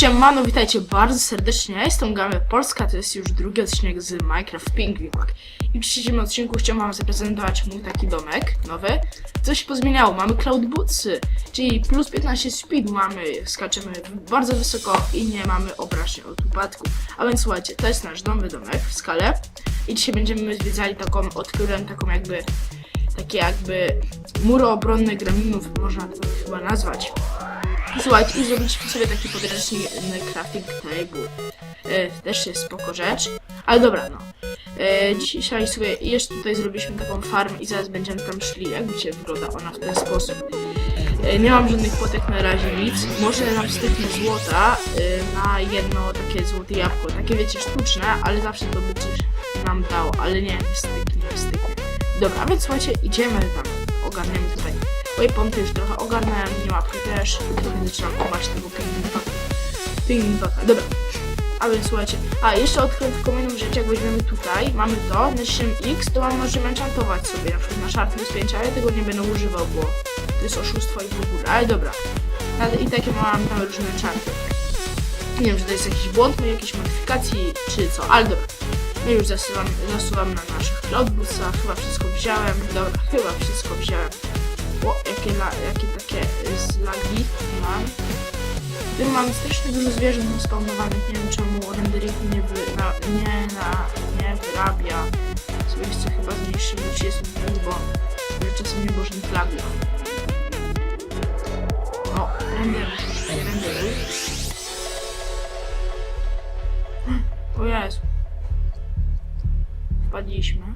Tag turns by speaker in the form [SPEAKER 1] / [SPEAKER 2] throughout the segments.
[SPEAKER 1] Siemano, witajcie bardzo serdecznie, ja jestem Game Polska, to jest już drugi odcinek z Minecraft Penguin Park. I w dzisiejszym odcinku chciałem wam zaprezentować mój taki domek nowy. Coś się pozmieniało, mamy Cloud Bootsy, czyli plus 15 speed mamy, skaczemy bardzo wysoko i nie mamy obrażeń od upadku. A więc słuchajcie, to jest nasz nowy domek w skale i dzisiaj będziemy zwiedzali taką, odkryłem taką jakby, takie jakby mury obronne gremlinów, można to chyba nazwać. Słuchajcie, i zrobiliśmy sobie taki podręczny crafting table. E, też jest spoko rzecz. Ale dobra, no. E, dzisiaj sobie jeszcze tutaj zrobiliśmy taką farmę i zaraz będziemy tam szli. Jak widzicie, wygląda ona w ten sposób. E, nie mam żadnych płotek na razie, nic. Może nam styknie złota e, na jedno takie złote jabłko. Takie wiecie, sztuczne, ale zawsze to by coś nam dało. Ale nie, nie styknie, nie styknie. Dobra, więc słuchajcie, idziemy tam. Ogarniemy tutaj Waypointy już trochę ogarnąłem, nie łapkę też. Trochę zaczynam kumać tego pingwinpaka. Pingwinpaka, dobra. A więc słuchajcie, a jeszcze odkryłem jedną rzecz, jak weźmiemy tutaj, mamy to, naciśniemy X, to mam, możemy enchantować sobie, na przykład na szarpne spięcia, ale tego nie będę używał, bo to jest oszustwo i w ogóle, ale dobra. I takie mam tam różne enchanty. Nie wiem, czy to jest jakiś błąd, może jakiejś modyfikacji, czy co, ale dobra. My już zasuwam, zasuwam na naszych cloudbusach, chyba wszystko wziąłem, dobra, chyba wszystko wziąłem. O, jakie, jakie takie y, zlagi mam. Tu mam strasznie dużo zwierząt spawnowanych, nie wiem czemu renderingu nie, nie, na, nie wyrabia. Sobie chcę chyba zmniejszyć jest bo czasem nie można flagi. O, render, renderuj. O Jezu. Wpadliśmy.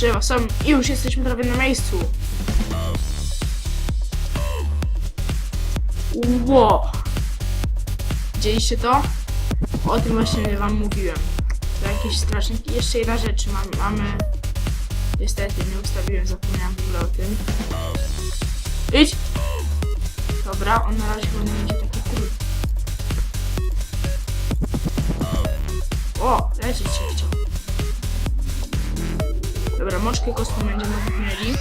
[SPEAKER 1] Drzewa są i już jesteśmy prawie na miejscu. Ło! Widzieliście to? O tym właśnie wam mówiłem. To jakieś straszne... I jeszcze jedna rzecz mamy, mamy... Niestety, nie ustawiłem, zapomniałem w ogóle o tym. Idź! Dobra, on na razie chyba nie będzie taki król. O, lecieć się chciał. Dobra, moczkę kostną będziemy mieli.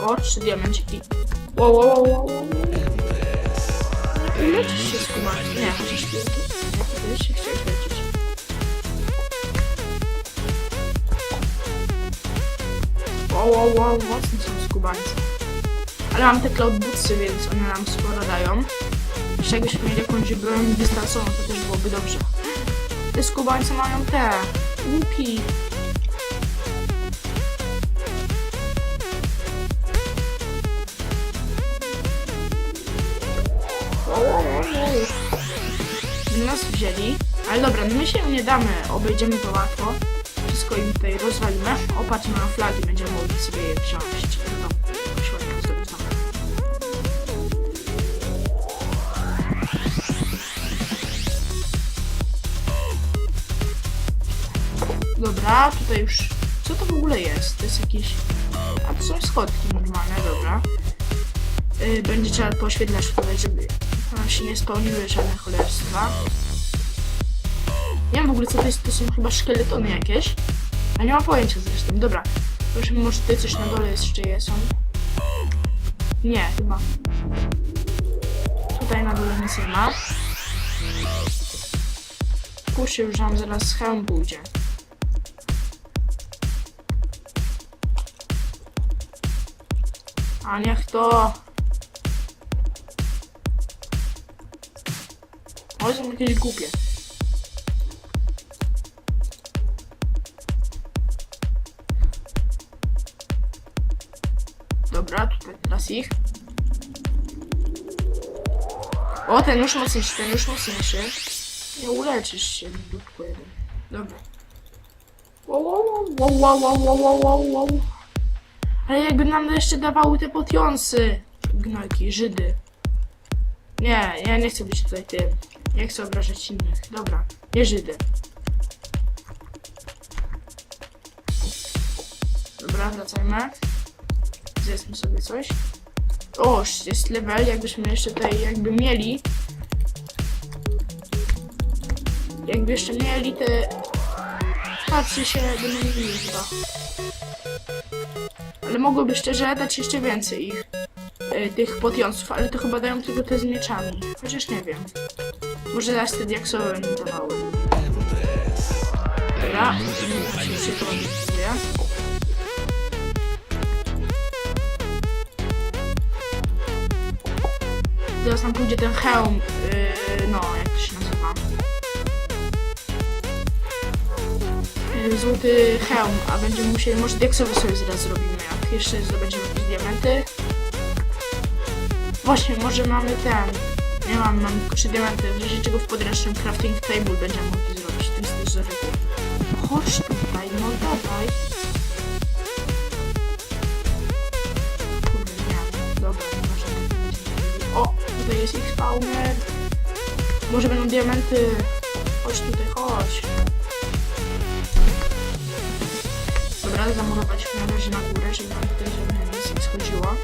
[SPEAKER 1] O, trzy diamenciki. Wow, wow, wow, wow. Leczysz się skuma. Nie, chociaż ty się chciałeś leczyć. Wow, wow, wow, mocni są skubańcy. Ale mam te cloud bootsy, więc one nam sporo dają. Jeszcze jakbyśmy mieli jakąś broń dystansową, to też byłoby dobrze. Te skubańce mają te łuki. Nas wzięli. Ale dobra, my się nie damy, obejdziemy to łatwo. Wszystko im tutaj rozwalimy. Opatrz na flagi, będziemy mogli sobie je wziąć. Dobra, tutaj już... Co to w ogóle jest? To jest jakieś... A to są schodki normalne, dobra. Yy, będzie trzeba poświetlać tutaj, żeby nam się nie spełniły żadne cholerstwa. Nie wiem w ogóle co to jest, to są chyba szkieletony jakieś. A nie mam pojęcia zresztą. Dobra, proszę, może tutaj coś na dole jeszcze jest. Są. Nie, chyba. Tutaj na dole nic nie ma. Puszczę już nam zaraz hełm pójdzie. A niech to... One są jakieś głupie. Dobra, tutaj teraz ich. O, ten już mocniejszy, ten już mocniejszy. Nie uleczysz się, dupku jeden. Dobra. Wow, wow, wow, wow, wow, wow, wow, wow. Ale jakby nam jeszcze dawały te potionsy. Gnojki, Żydy. Nie, ja nie chcę być tutaj tym. Nie chcę obrażać innych. Dobra, nie Żydy. Dobra, wracajmy. Zjedzmy sobie coś. O, jest level, jakbyśmy jeszcze tutaj jakby mieli. Jakby jeszcze mieli te... Patrzcie się, wymienili chyba. Ale mogłoby szczerze dać jeszcze więcej ich. y, tych potionsów, ale to chyba dają tylko te z mieczami. Chociaż nie wiem. Może zaraz te diaksowe nie dawały. Dobra, to organizuję. Teraz nam pójdzie ten hełm, yy, no jak to się nazywa. Yy, Złoty hełm, a będziemy musieli, może diaksowy sobie zaraz zrobimy, jeszcze zdobędziemy diamenty. Właśnie, może mamy ten. Nie mam, mam trzy diamenty. W razie czego w podręcznym crafting table będziemy mogli zrobić. To jest też zaryku. Chodź tutaj, no dawaj. Kurde, nie. Dobra, nie. O, tutaj jest ich spawner. Może będą diamenty. Chodź tutaj, chodź. Dobra, zamurować na razie na górę, żeby nam tutaj żadne nic nie schodziło.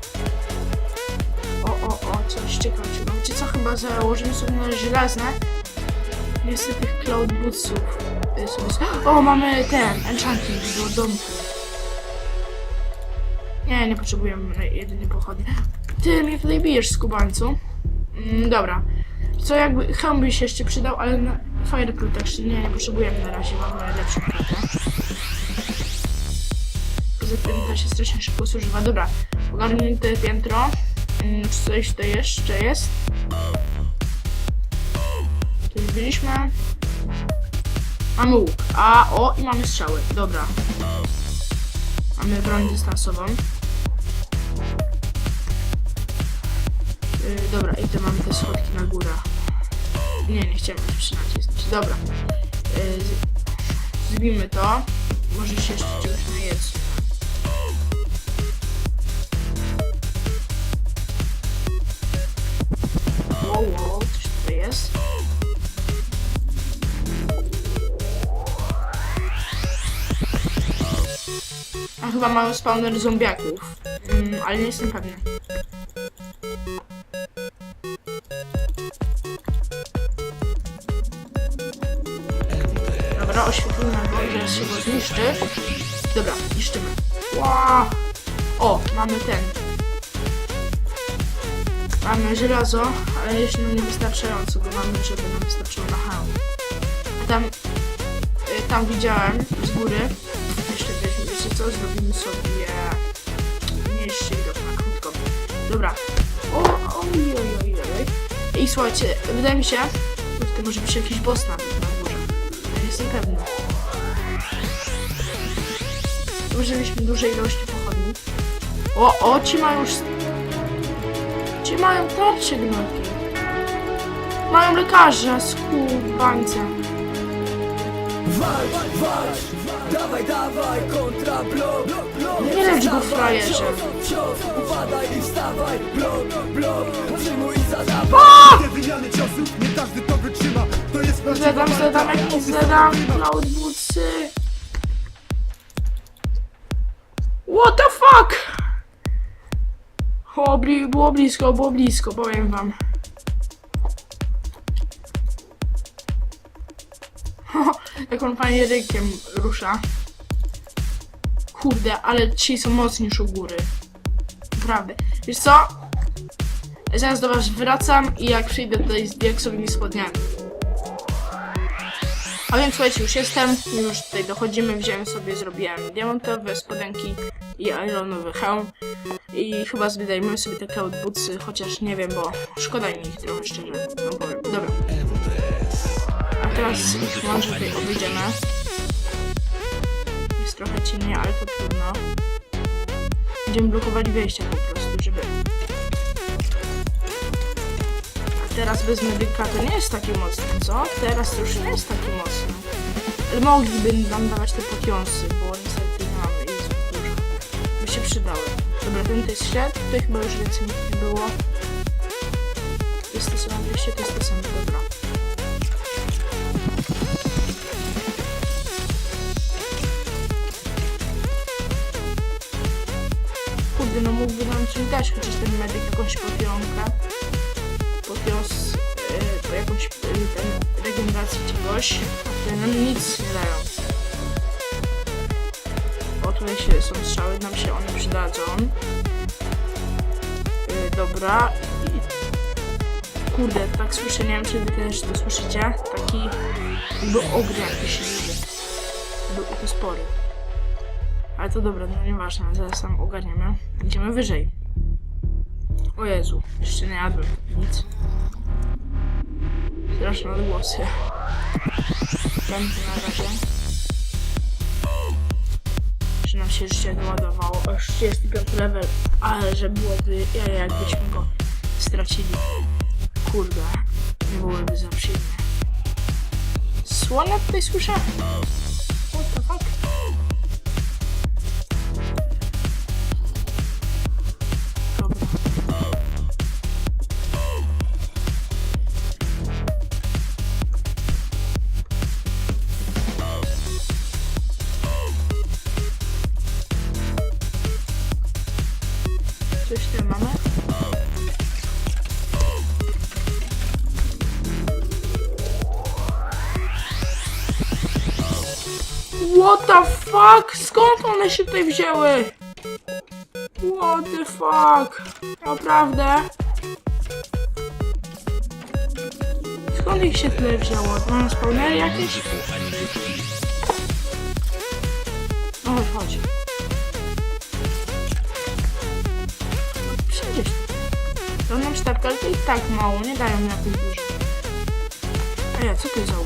[SPEAKER 1] O, o, o, coś ciekawego. Wiecie co, chyba założymy sobie na żelazne. Niestety tych cloud bootsów. O, mamy ten, enchanting do domku. Nie, nie potrzebujemy jedynie pochodni. Ty mnie tutaj bijesz, skubańcu. Mm, dobra. Co jakby, hełm by się jeszcze przydał, ale na fire protection nie, nie potrzebujemy na razie, mamy lepszą kartę. Tym to się strasznie szybko zużywa. Dobra, ogarnięte piętro. Mm, Czy coś tutaj jeszcze jest? Tu już byliśmy. Mamy łuk. A, o, i mamy strzały. Dobra. Mamy broń dystansową. Yy, dobra, i tu mamy te schodki na górę. Nie, nie chciałem się przynacisnąć. Dobra. Yy, to. Może się jeszcze czegoś najedz. Coś jest. A chyba mają spawner zombiaków. Mm, ale nie jestem pewny. Dobra, oświetlimy go, zaraz się go zniszczy. Dobra, niszczymy. Wow. O, mamy ten. Mamy żelazo, ale jeszcze nam nie wystarczająco, bo mamy, żeby nam wystarczyło na hełm. A tam, y, tam widziałem z góry, jeszcze weźmy, wiecie co, zrobimy sobie mniejszy widok na krótko. Dobra. O, oj, oj, oj, oj. I słuchajcie, wydaje mi się, to może być jakiś boss na górze. Ja nie jestem pewny. Użyliśmy dużej ilości pochodni. O, o, ci mają już Ci mają tarcze gnoki. Mają lekarza z kubańca.
[SPEAKER 2] Walcz, walcz, dawaj, dawaj, kontra blok, blok,
[SPEAKER 1] Nie lecz go, frajerze.
[SPEAKER 2] Upadaj i wstawaj, blok, blok Przyjmuj i zadawaj
[SPEAKER 3] Nie wymiany ciosów, nie każdy to wytrzyma To jest prawdziwa
[SPEAKER 1] Zadam, zadam, jak nie zadam. Cloudbootsy. What the fuck? O, bli, było blisko, było blisko, powiem wam. Jak on fajnie rykiem rusza. Kurde, ale ci są mocni niż u góry. Naprawdę. Wiesz co? Zaraz do was wracam i jak przyjdę tutaj z diaksowymi spodniami. A więc słuchajcie, już jestem, już tutaj dochodzimy, wziąłem sobie, zrobiłem diamentowe spodenki i ironowy hełm. I chyba zdejmiemy sobie te cloud bootsy, chociaż nie wiem, bo szkoda mi ich trochę szczerze, no powiem. Dobra. A teraz może tutaj obejdziemy. Jest trochę ciemniej, ale to trudno. Będziemy blokowali wejścia po teraz bez medyka to nie jest taki mocny, co? Teraz to już nie jest taki mocny. Ale mogliby nam dawać te pokiąsy, bo niestety nie mamy ich zbyt dużo. By się przydały. Dobra, ten to jest ślad, tutaj chyba już więcej nie było. To jest to samo 200, to jest to samo, dobra. Kurde, no mógłby nam coś dać, chociaż ten medyk jakąś popionkę. Potions, yy, jakąś yy, ten, regenerację czegoś, które nam nic nie dają. O, tutaj się, są strzały, nam się one przydadzą. Yy, dobra. I... Kurde, tak słyszę, nie wiem czy wy też to słyszycie. Taki jakby ogry jakiś. Był to spory. Ale to dobra, no nieważne, zaraz tam ogarniemy. Idziemy wyżej. O Jezu, jeszcze nie jadłem nic. Straszne odgłosy. Będę na razie. Że nam się życie doładowało. O, już 35 level. Ale że byłoby jaja, jakbyśmy go stracili. Kurde, nie byłoby za przyjemnie. Słone tutaj słyszę? What the fuck? Się tutaj wzięły? What the fuck? Naprawdę? Skąd ich się tyle wzięło? Mam spawnery jakieś? No chodź, Przecież. To nam sztabka, ale to i tak mało, nie dają mi jakoś dużo. A ja, co to jest za?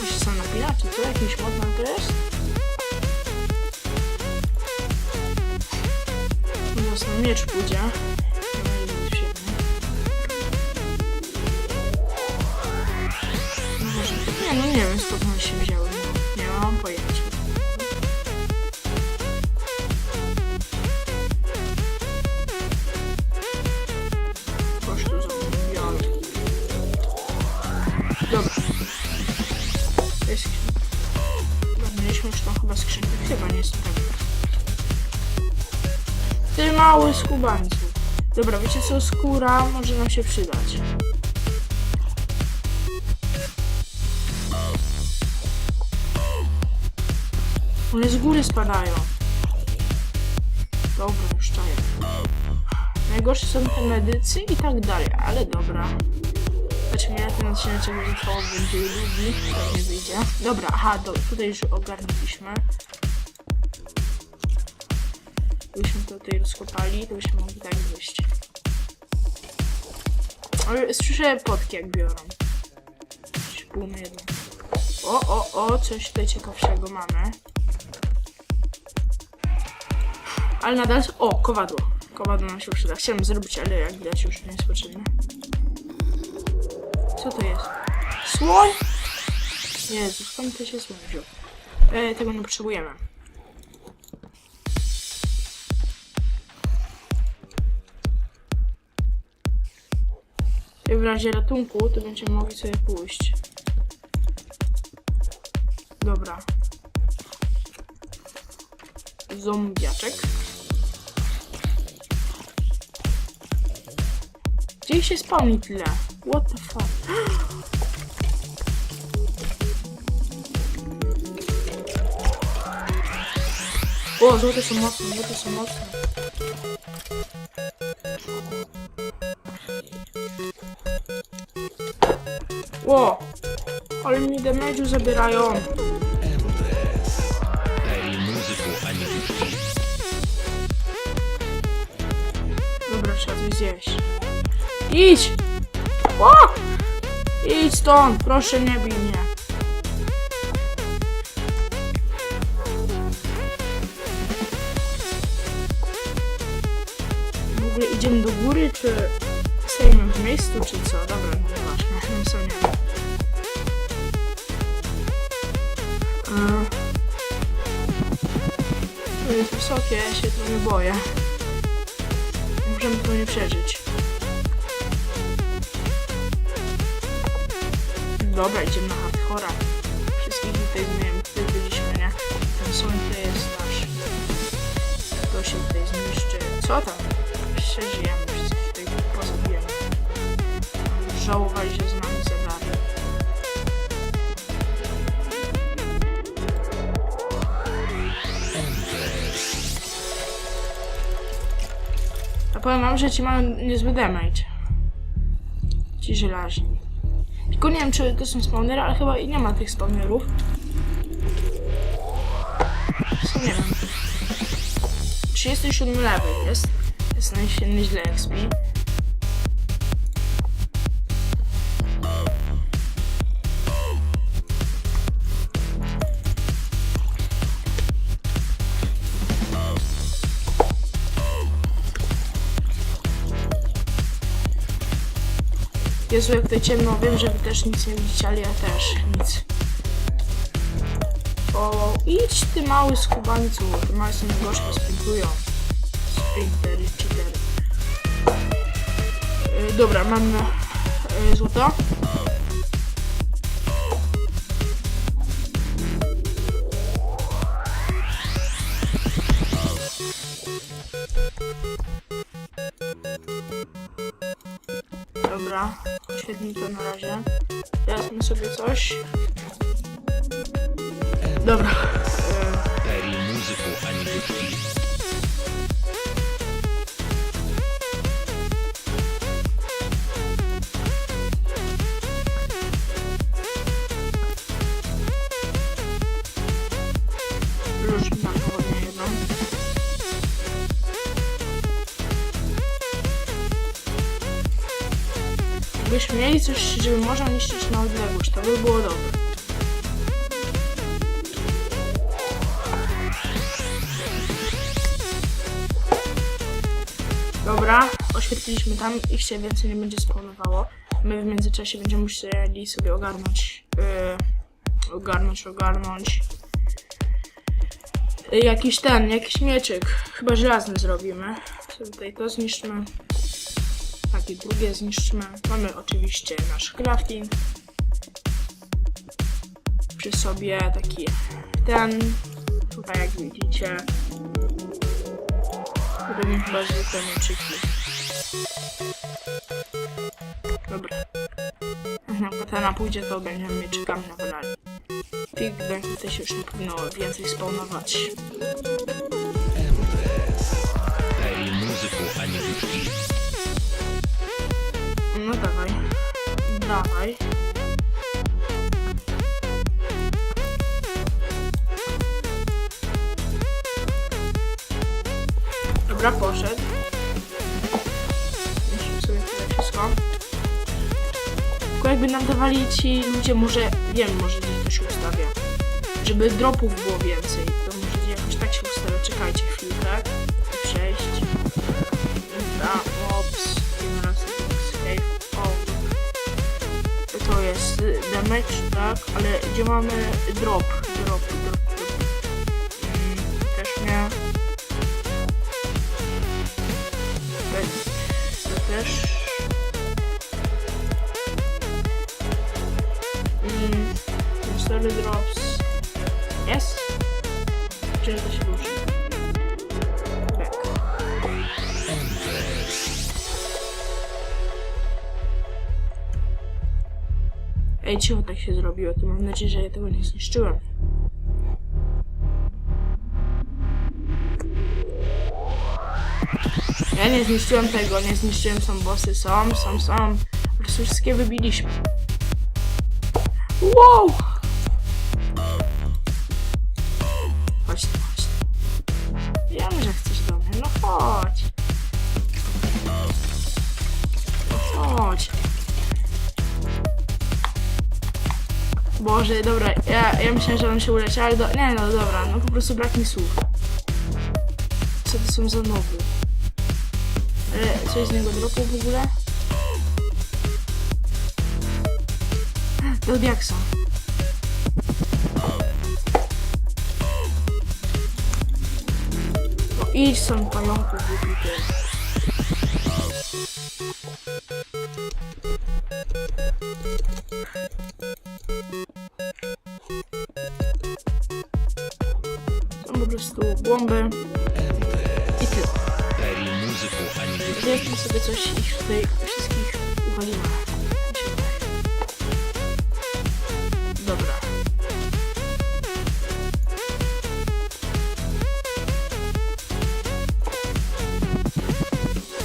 [SPEAKER 1] Muszę sam napinać, czy to jakiś mod na to jest? Miecz może... Nie, no nie mały skubańcu. Dobra, wiecie co? Skóra może nam się przydać. One z góry spadają. Dobra, już. Najgorsze są te medycy i tak dalej, ale dobra. Znaczy mnie ten odcinek będzie trwał, będzie długi, nie wyjdzie. Dobra, aha, do, tutaj już ogarnęliśmy. Gdybyśmy to tutaj rozkopali, to byśmy mogli tak wyjść. Ale słyszę potki jak biorą. Półmy jedno. O, o, o, coś tutaj ciekawszego mamy. Ale nadal... O, kowadło. Kowadło nam się przyda. Chciałem zrobić, ale jak widać już nie jest potrzebne. Co to jest? Słoń? Jezu, skąd to się słoń wziął? E, tego nie potrzebujemy. W razie ratunku to będziemy mogli sobie pójść. Dobra. Zombiaczek. Gdzie się spawni tyle? What the fuck? O, złote są mocne, złote są mocne. Ło! Ale mi damage'u zabierają. Dobra, trzeba coś zjeść. Idź! O! Idź stąd, proszę nie bij mnie. To jest wysokie, ja się trochę boję. Możemy to nie przeżyć. Dobra, idziemy na hardcora. Wszystkich tutaj zmieniamy. Tutaj byliśmy, nie? Ten słoń to jest nasz. To się tutaj zniszczy. Co tam? Przeżyjemy, wszystkich tutaj pozabijemy. Żałowali, że z nami Powiem wam, że ci mają niezły damage. Ci żelaźni. Tylko nie wiem, czy to są spawnery, ale chyba i nie ma tych spawnerów. Co nie wiem. 37 level jest. Jest nieźle XP. Jezu, jak tutaj ciemno, wiem, że wy też nic nie widzicie, ale ja też nic. O, idź ty mały skubańcu, ty mały są gorzko sprintują. Sprintery, cheatery. Yy, dobra, mam yy, złoto. Dobra, to na razie. Jadmy sobie coś. Dobra. e,
[SPEAKER 4] Peri muzyku,
[SPEAKER 1] coś, żeby można niszczyć na odległość, to by było dobre. Dobra, oświetliliśmy tam, ich się więcej nie będzie spawnowało. My w międzyczasie będziemy musieli sobie ogarnąć, yy, ogarnąć, ogarnąć jakiś ten, jakiś mieczyk. Chyba żelazny zrobimy. Sobie tutaj to zniszczymy. Takie drugie zniszczymy. Mamy oczywiście nasz crafting. Przy sobie taki ten. Tutaj jak widzicie. Robimy chyba zwykłe mieczyki. Dobra. Jak nam katana pójdzie, to będziemy mieczykami nawalali. Tych będzie tutaj się już nie powinno więcej spawnować. Dawaj. Dobra, poszedł. Musimy sobie tutaj wszystko. Tylko jakby nam dawali ci ludzie, może, wiem, może gdzieś to się ustawia. Żeby dropów było więcej, damage, tak? Ale gdzie mamy drop? Drop, drop, drop. Mm, też nie. To też. Mm, cztery drops. Jest? Ej, cicho tak się zrobiło, to mam nadzieję, że ja tego nie zniszczyłem. Ja nie zniszczyłem tego, nie zniszczyłem, są bossy, są, są, są. Po prostu wszystkie wybiliśmy. Wow! Boże, dobra, ja, ja myślałem, że on się uleci, ale do, nie no dobra, no po prostu brak mi słów. Co to są za nowy? Ale coś z niego dropu w ogóle? Do diaksa. No idź są pająku wybity. głąby i tyle. Zjedzmy sobie coś ich tutaj wszystkich uwaliłem. Dobra.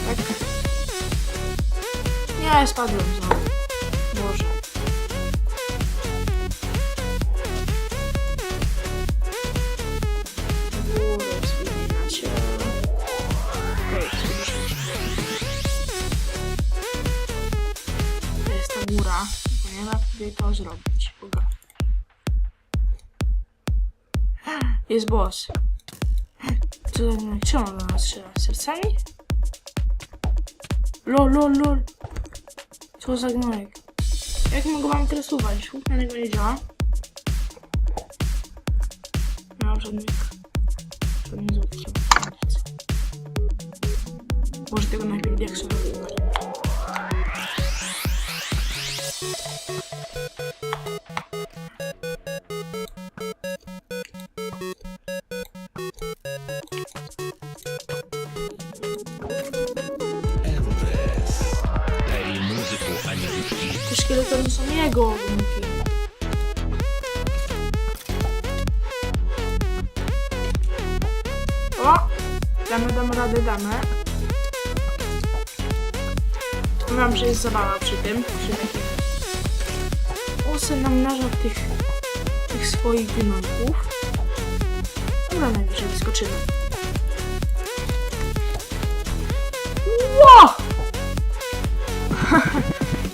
[SPEAKER 1] Tak. Nie, spadłem boss. Czemu do nas strzela? Sercami? Lol, lol, lol. Co za gnojek? Jak mogę wam teraz uwalić? Łuk na niego nie działa. Nie mam żadnych... żadnych złotych. Może tego najpierw jak sobie ogonki. O! Damy, damy radę, damy. Wiem, że jest zabawa przy tym, przy takich... Osy nam nażał tych, tych swoich gnojków. Dobra, najwyżej wyskoczymy. Ło!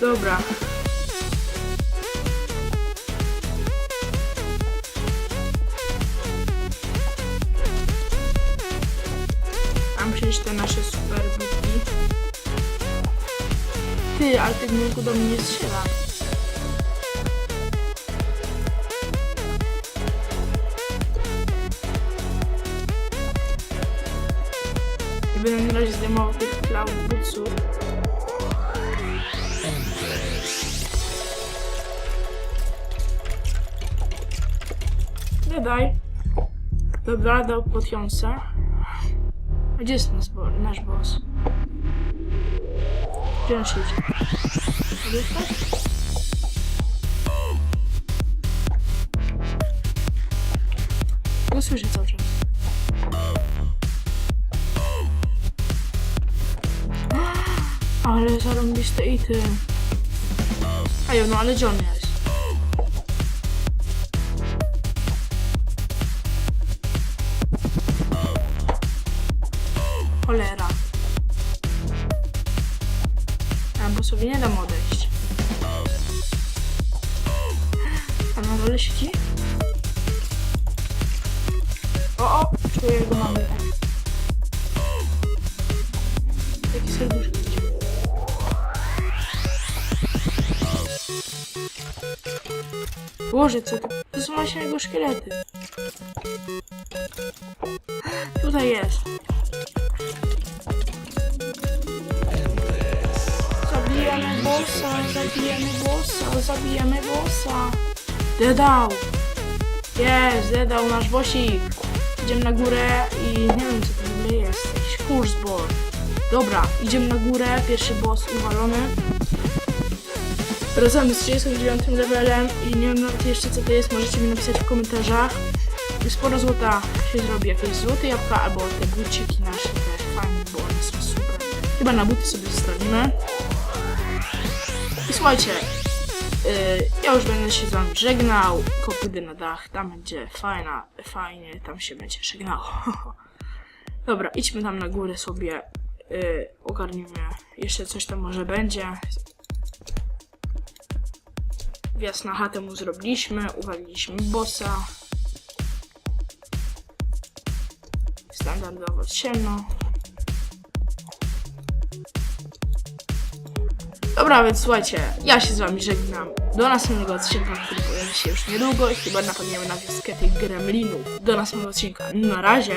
[SPEAKER 1] Dobra. Ty, ale ten gnojku do mnie nie strzela. Nie będę na razie zdejmował tych cloud bootsów. Nie daj. Dobra, dał potiąsę. A gdzie jest nasz boss? Gdzie on siedzi? Wyjechać? No słyszę cały czas. Ale zarąbiste i ty. Ajo, Taki serduszko. Boże, co to? To są właśnie jego szkielety. Tutaj jest. Zabijamy bossa, zabijamy bossa, zabijamy bossa. Dedał. Jest, dedał nasz bossik. Idziemy na górę i nie wiem co to w ogóle jest. Jakiś kursbor. Dobra, idziemy na górę. Pierwszy boss uwalony. Wracamy z 39 levelem i nie wiem nawet jeszcze co to jest, możecie mi napisać w komentarzach. Sporo złota się zrobi, jakieś złote jabłka albo te buciki nasze, te fajne, bo one są super. Chyba na buty sobie zostawimy. I słuchajcie, yy, ja już będę się z wami żegnał. Kopydy na dach, tam będzie fajna, fajnie, tam się będzie żegnał. Dobra, idźmy tam na górę sobie, yy, ogarnijmy, jeszcze coś tam może będzie. Wjazd na chatę mu zrobiliśmy, uwaliliśmy bossa. Standardowo ciemno. Dobra, więc słuchajcie, ja się z wami żegnam. Do następnego odcinka, który pojawi się już niedługo i chyba napadniemy na wioskę tych gremlinów. Do następnego odcinka. Na razie.